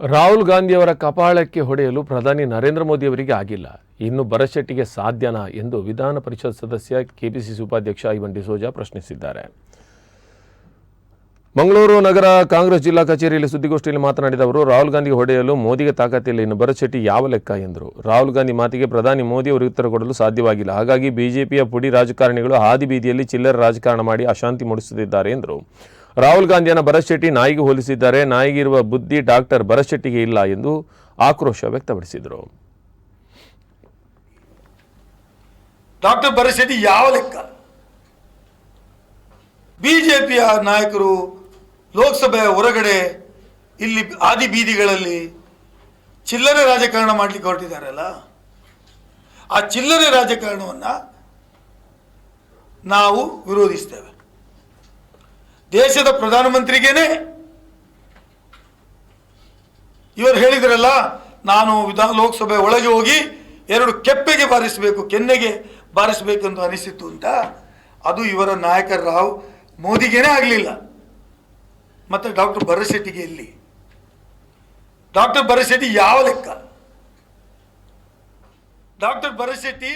ರಾಹುಲ್ ಗಾಂಧಿಯವರ ಕಪಾಳಕ್ಕೆ ಹೊಡೆಯಲು ಪ್ರಧಾನಿ ನರೇಂದ್ರ ಮೋದಿಯವರಿಗೆ ಆಗಿಲ್ಲ. ಇನ್ನು ಬರಶೆಟ್ಟಿಗೆ ಸಾಧ್ಯನಾ ಎಂದು ವಿಧಾನ ಪರಿಷತ್ ಸದಸ್ಯ ಕೆಪಿಸಿಸಿ ಉಪಾಧ್ಯಕ್ಷ ಐವನ್ ಡಿಸೋಜಾ ಪ್ರಶ್ನಿಸಿದ್ದಾರೆ. ಮಂಗಳೂರು ನಗರ ಕಾಂಗ್ರೆಸ್ ಜಿಲ್ಲಾ ಕಚೇರಿಯಲ್ಲಿ ಸುದ್ದಿಗೋಷ್ಠಿಯಲ್ಲಿ ಮಾತನಾಡಿದ ಅವರು, ರಾಹುಲ್ ಗಾಂಧಿ ಹೊಡೆಯಲು ಮೋದಿಗೆ ತಾಕತ್ತಿಲ್ಲ, ಇನ್ನು ಬರಶೆಟ್ಟಿ ಯಾವ ಲೆಕ್ಕ ಎಂದರು. ರಾಹುಲ್ ಗಾಂಧಿ ಮಾತಿಗೆ ಪ್ರಧಾನಿ ಮೋದಿ ಅವರು ಉತ್ತರ ಕೊಡಲು ಸಾಧ್ಯವಾಗಿಲ್ಲ. ಹಾಗಾಗಿ ಬಿಜೆಪಿಯ ಪುಡಿ ರಾಜಕಾರಣಿಗಳು ಹಾದಿ ಬೀದಿಯಲ್ಲಿ ಚಿಲ್ಲರೆ ರಾಜಕಾರಣ ಮಾಡಿ ಅಶಾಂತಿ ಮೂಡಿಸುತ್ತಿದ್ದಾರೆ ಎಂದರು. ರಾಹುಲ್ ಗಾಂಧಿಯನ್ನು ಭರತ್ ಶೆಟ್ಟಿ ನಾಯಿಗೆ ಹೋಲಿಸಿದ್ದಾರೆ. ನಾಯಿಗೆ ಇರುವ ಬುದ್ಧಿ ಡಾಕ್ಟರ್ ಭರತ್ ಶೆಟ್ಟಿಗೆ ಇಲ್ಲ ಎಂದು ಆಕ್ರೋಶ ವ್ಯಕ್ತಪಡಿಸಿದರು. ಡಾಕ್ಟರ್ ಭರಶೆಟ್ಟಿ ಯಾವ ಲೆಕ್ಕ? ಬಿಜೆಪಿಯ ನಾಯಕರು ಲೋಕಸಭೆಯ ಹೊರಗಡೆ ಇಲ್ಲಿ ಆದಿ ಬೀದಿಗಳಲ್ಲಿ ಚಿಲ್ಲರೆ ರಾಜಕಾರಣ ಮಾಡಲಿಕ್ಕೆ ಹೊರಟಿದ್ದಾರಲ್ಲ? ಆ ಚಿಲ್ಲರೆ ರಾಜಕಾರಣವನ್ನು ನಾವು ವಿರೋಧಿಸ್ತೇವೆ. ದೇಶದ ಪ್ರಧಾನಮಂತ್ರಿಗೇನೆ ಇವರು ಹೇಳಿದ್ರಲ್ಲ, ನಾನು ವಿಧಾನ ಲೋಕಸಭೆ ಒಳಗೆ ಹೋಗಿ ಎರಡು ಕೆಪ್ಪೆಗೆ ಬಾರಿಸಬೇಕು, ಕೆನ್ನೆಗೆ ಬಾರಿಸಬೇಕೆಂದು ಅನಿಸಿತ್ತು ಅಂತ. ಅದು ಇವರ ನಾಯಕ ರಾವ್ ಮೋದಿಗೇನೆ ಆಗಲಿಲ್ಲ. ಮತ್ತು ಡಾಕ್ಟರ್ ಭರಶೆಟ್ಟಿಗೆ ಇಲ್ಲಿ ಡಾಕ್ಟರ್ ಭರಶೆಟ್ಟಿ ಯಾವ ಲೆಕ್ಕ? ಡಾಕ್ಟರ್ ಭರಶೆಟ್ಟಿ